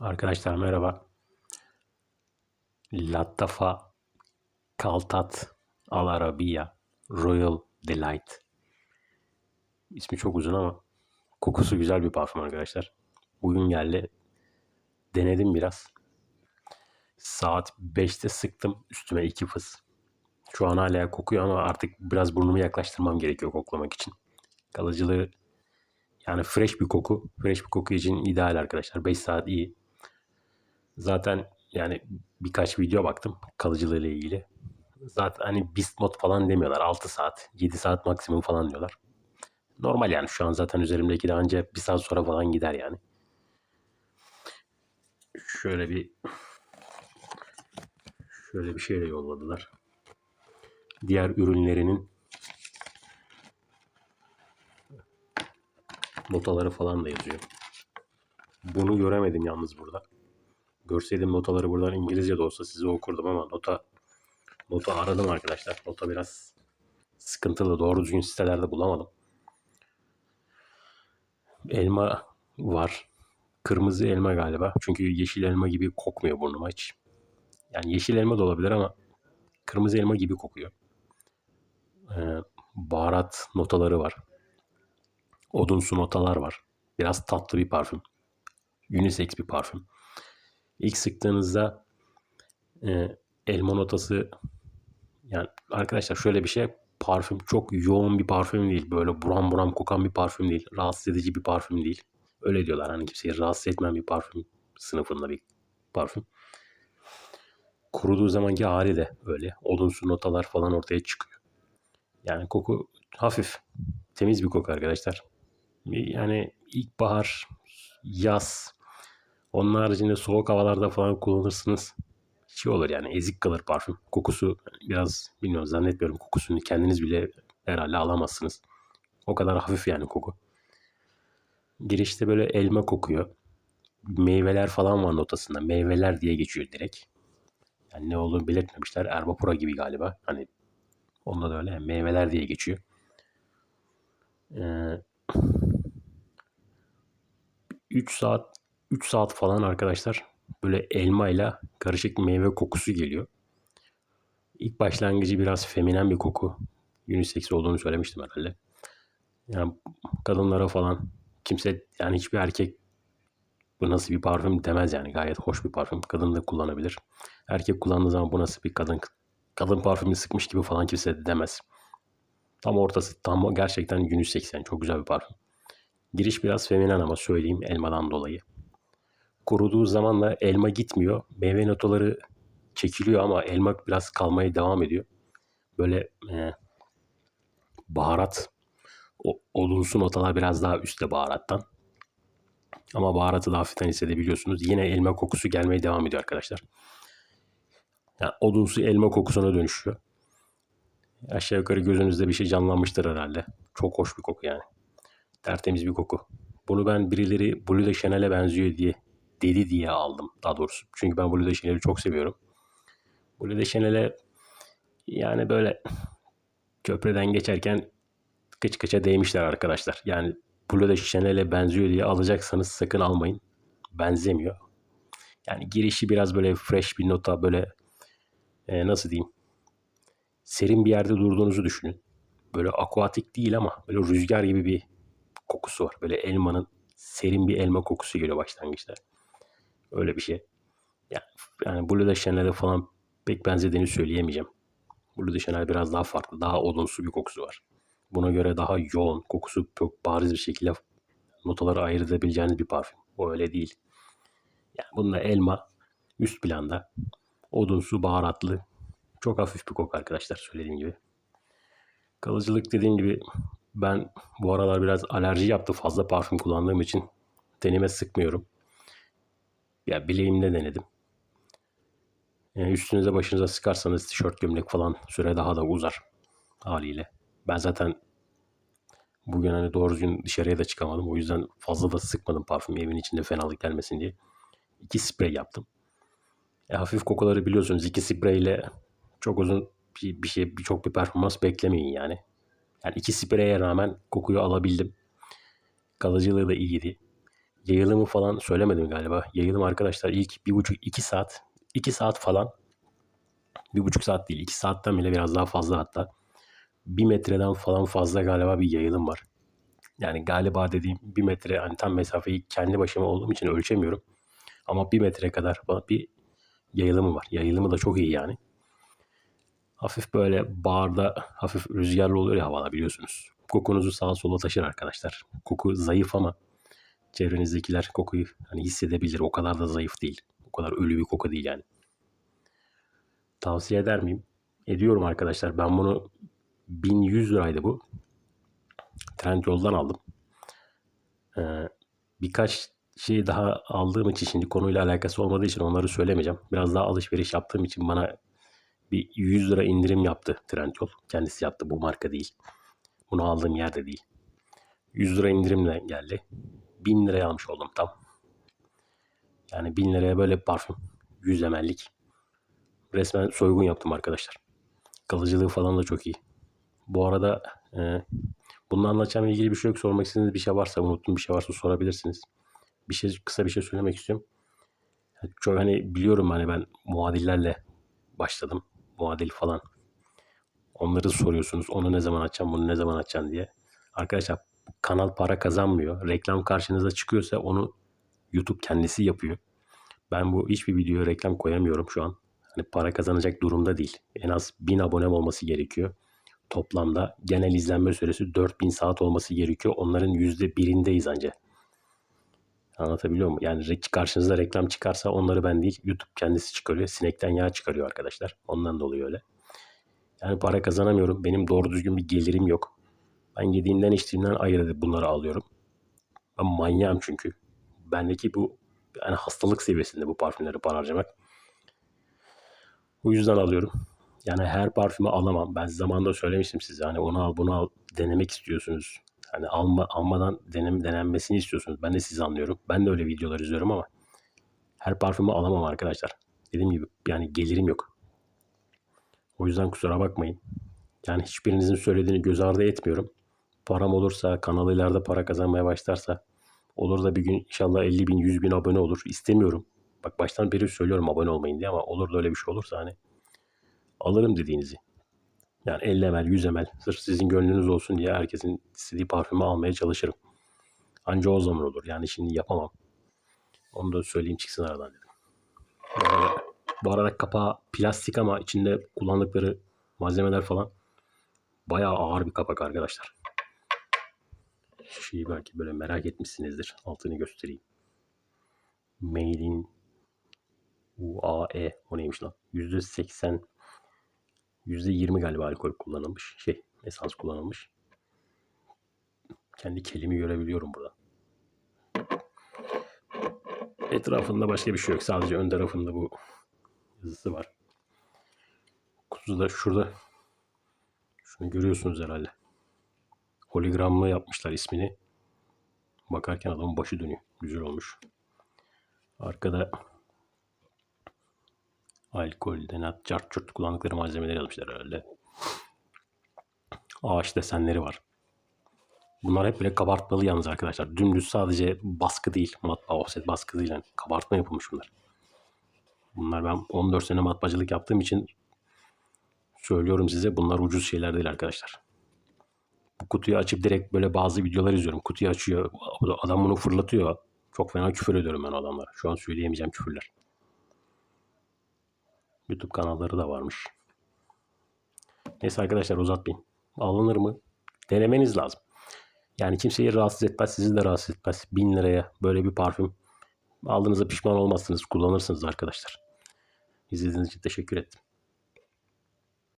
Arkadaşlar merhaba. Lattafa Kaltat Al Arabiya Royal Delight. İsmi çok uzun ama kokusu güzel bir parfüm arkadaşlar. Bugün geldi. Denedim biraz. Saat 5'te sıktım üstüme iki fıs. Şu an hala kokuyor ama artık biraz burnumu yaklaştırmam gerekiyor koklamak için. Kalıcılığı yani fresh bir koku. Fresh bir koku için ideal arkadaşlar. 5 saat iyi. Zaten yani birkaç video baktım kalıcılığı ile ilgili. Zaten hani beast mod falan demiyorlar. 6 saat, 7 saat maksimum falan diyorlar. Normal yani şu an zaten üzerimdeki de anca bir saat sonra falan gider yani. Şöyle bir şöyle bir şeyle yolladılar. Diğer ürünlerinin notaları falan da yazıyor. Bunu göremedim yalnız burada. Görseydim notaları buradan İngilizce de olsa size okurdum ama nota nota aradım arkadaşlar. Nota biraz sıkıntılı. Doğru düzgün sitelerde bulamadım. Elma var. Kırmızı elma galiba. Çünkü yeşil elma gibi kokmuyor burnuma hiç. Yani yeşil elma da olabilir ama kırmızı elma gibi kokuyor. Ee, baharat notaları var. Odunsu notalar var. Biraz tatlı bir parfüm. Unisex bir parfüm. İlk sıktığınızda e, elma notası yani arkadaşlar şöyle bir şey parfüm çok yoğun bir parfüm değil. Böyle buram buram kokan bir parfüm değil. Rahatsız edici bir parfüm değil. Öyle diyorlar hani kimseyi rahatsız etmeyen bir parfüm sınıfında bir parfüm. Kuruduğu zamanki hali de öyle. Odunsu notalar falan ortaya çıkıyor. Yani koku hafif. Temiz bir koku arkadaşlar. Yani ilkbahar, yaz, onun haricinde soğuk havalarda falan kullanırsınız. Şey olur yani ezik kalır parfüm. Kokusu biraz bilmiyorum zannetmiyorum kokusunu kendiniz bile herhalde alamazsınız. O kadar hafif yani koku. Girişte böyle elma kokuyor. Meyveler falan var notasında. Meyveler diye geçiyor direkt. Yani ne olduğunu belirtmemişler. Erbapura gibi galiba. Hani onda da öyle. Meyveler diye geçiyor. Ee, 3 saat 3 saat falan arkadaşlar böyle elma ile karışık meyve kokusu geliyor. İlk başlangıcı biraz feminen bir koku. Unisex olduğunu söylemiştim herhalde. Yani kadınlara falan kimse yani hiçbir erkek bu nasıl bir parfüm demez yani. Gayet hoş bir parfüm. Kadın da kullanabilir. Erkek kullandığı zaman bu nasıl bir kadın kadın parfümü sıkmış gibi falan kimse de demez. Tam ortası tam gerçekten unisex yani çok güzel bir parfüm. Giriş biraz feminen ama söyleyeyim elmadan dolayı. Kuruduğu zaman da elma gitmiyor. Meyve notaları çekiliyor ama elma biraz kalmaya devam ediyor. Böyle e, baharat, o, odunsu notalar biraz daha üstte baharattan. Ama baharatı da hafiften hissedebiliyorsunuz. Yine elma kokusu gelmeye devam ediyor arkadaşlar. Yani odunsu elma kokusuna dönüşüyor. Aşağı yukarı gözünüzde bir şey canlanmıştır herhalde. Çok hoş bir koku yani. Tertemiz bir koku. Bunu ben birileri Blue de Chanel'e benziyor diye dedi diye aldım daha doğrusu. Çünkü ben Blue de Chanel'i çok seviyorum. Blue de Chanel'e yani böyle köprüden geçerken kıç kıça değmişler arkadaşlar. Yani Blue de Chanel'e benziyor diye alacaksanız sakın almayın. Benzemiyor. Yani girişi biraz böyle fresh bir nota böyle e, nasıl diyeyim serin bir yerde durduğunuzu düşünün. Böyle aquatik değil ama böyle rüzgar gibi bir kokusu var. Böyle elmanın serin bir elma kokusu geliyor başlangıçta. Öyle bir şey. Yani, yani Blue de Chanel'e falan pek benzediğini söyleyemeyeceğim. Blue de Chanel biraz daha farklı. Daha odunsu bir kokusu var. Buna göre daha yoğun. Kokusu çok bariz bir şekilde notaları ayırt edebileceğiniz bir parfüm. O öyle değil. Yani bunda elma üst planda. Odunsu, baharatlı. Çok hafif bir koku arkadaşlar söylediğim gibi. Kalıcılık dediğim gibi ben bu aralar biraz alerji yaptı fazla parfüm kullandığım için tenime sıkmıyorum. Ya bileğimde denedim. Yani üstünüze başınıza sıkarsanız tişört gömlek falan süre daha da uzar haliyle. Ben zaten bugün hani doğru düzgün dışarıya da çıkamadım. O yüzden fazla da sıkmadım parfüm evin içinde fenalık gelmesin diye. İki sprey yaptım. E, hafif kokuları biliyorsunuz. iki spreyle çok uzun bir, bir şey, birçok bir performans beklemeyin yani. Yani iki spreye rağmen kokuyu alabildim. Kalıcılığı da iyiydi. Yayılımı falan söylemedim galiba. Yayılım arkadaşlar ilk bir buçuk iki saat iki saat falan bir buçuk saat değil iki saatten bile biraz daha fazla hatta bir metreden falan fazla galiba bir yayılım var. Yani galiba dediğim bir metre hani tam mesafeyi kendi başıma olduğum için ölçemiyorum. Ama bir metre kadar bir yayılımı var. Yayılımı da çok iyi yani. Hafif böyle bağırda hafif rüzgarlı oluyor ya havada biliyorsunuz. Kokunuzu sağa sola taşır arkadaşlar. Koku zayıf ama çevrenizdekiler kokuyu hani hissedebilir. O kadar da zayıf değil. O kadar ölü bir koku değil yani. Tavsiye eder miyim? Ediyorum arkadaşlar. Ben bunu 1100 liraydı bu. Trendyol'dan aldım. Ee, birkaç şey daha aldığım için şimdi konuyla alakası olmadığı için onları söylemeyeceğim. Biraz daha alışveriş yaptığım için bana bir 100 lira indirim yaptı Trendyol. Kendisi yaptı bu marka değil. Bunu aldığım yerde değil. 100 lira indirimle geldi. 1000 liraya almış oldum tam. Yani 1000 liraya böyle parfüm. 100 ml'lik. Resmen soygun yaptım arkadaşlar. Kalıcılığı falan da çok iyi. Bu arada e, bununla anlatacağım ilgili bir şey yok. Sormak istediğiniz bir şey varsa, unuttuğum bir şey varsa sorabilirsiniz. Bir şey kısa bir şey söylemek istiyorum. Çok hani biliyorum hani ben muadillerle başladım. Muadil falan. Onları soruyorsunuz. Onu ne zaman açacağım, bunu ne zaman açacağım diye. Arkadaşlar kanal para kazanmıyor. Reklam karşınıza çıkıyorsa onu YouTube kendisi yapıyor. Ben bu hiçbir videoya reklam koyamıyorum şu an. Hani para kazanacak durumda değil. En az 1000 abonem olması gerekiyor. Toplamda genel izlenme süresi 4000 saat olması gerekiyor. Onların %1'indeyiz anca. Anlatabiliyor muyum? Yani karşınızda reklam çıkarsa onları ben değil YouTube kendisi çıkarıyor. Sinekten yağ çıkarıyor arkadaşlar. Ondan dolayı öyle. Yani para kazanamıyorum. Benim doğru düzgün bir gelirim yok. Ben yediğimden içtiğimden ayrı bunları alıyorum. Ben manyağım çünkü. Bendeki bu yani hastalık seviyesinde bu parfümleri para harcamak. O yüzden alıyorum. Yani her parfümü alamam. Ben zamanında söylemiştim size. Hani onu al bunu al denemek istiyorsunuz. Hani alma, almadan denem, denenmesini istiyorsunuz. Ben de sizi anlıyorum. Ben de öyle videolar izliyorum ama her parfümü alamam arkadaşlar. Dediğim gibi yani gelirim yok. O yüzden kusura bakmayın. Yani hiçbirinizin söylediğini göz ardı etmiyorum. Param olursa, kanal ileride para kazanmaya başlarsa olur da bir gün inşallah 50 bin, 100 bin abone olur. İstemiyorum. Bak baştan beri söylüyorum abone olmayın diye ama olur da öyle bir şey olursa hani alırım dediğinizi. Yani 50 ml, 100 ml sırf sizin gönlünüz olsun diye herkesin istediği parfümü almaya çalışırım. Anca o zaman olur. Yani şimdi yapamam. Onu da söyleyeyim çıksın aradan dedim. Bu arada kapağı plastik ama içinde kullandıkları malzemeler falan bayağı ağır bir kapak arkadaşlar. Şişeyi belki böyle merak etmişsinizdir. Altını göstereyim. Made in UAE. O neymiş lan? %80 %20 galiba alkol kullanılmış. Şey, esans kullanılmış. Kendi kelimi görebiliyorum burada. Etrafında başka bir şey yok. Sadece ön tarafında bu yazısı var. Kutusu da şurada. Şunu görüyorsunuz herhalde. Holigramlı yapmışlar ismini. Bakarken adamın başı dönüyor. Güzel olmuş. Arkada alkol, denat, cart curt kullandıkları malzemeleri yazmışlar herhalde. Ağaç desenleri var. Bunlar hep böyle kabartmalı yalnız arkadaşlar. Dümdüz sadece baskı değil. Matbaa offset baskı değil. Yani kabartma yapılmış bunlar. Bunlar ben 14 sene matbaacılık yaptığım için söylüyorum size bunlar ucuz şeyler değil arkadaşlar. Kutuyu açıp direkt böyle bazı videolar izliyorum. Kutuyu açıyor. Adam bunu fırlatıyor. Çok fena küfür ediyorum ben adamlara. Şu an söyleyemeyeceğim küfürler. YouTube kanalları da varmış. Neyse arkadaşlar uzatmayayım. Alınır mı? Denemeniz lazım. Yani kimseyi rahatsız etmez, sizi de rahatsız etmez. Bin liraya böyle bir parfüm aldığınızda pişman olmazsınız, kullanırsınız arkadaşlar. İzlediğiniz için teşekkür ettim.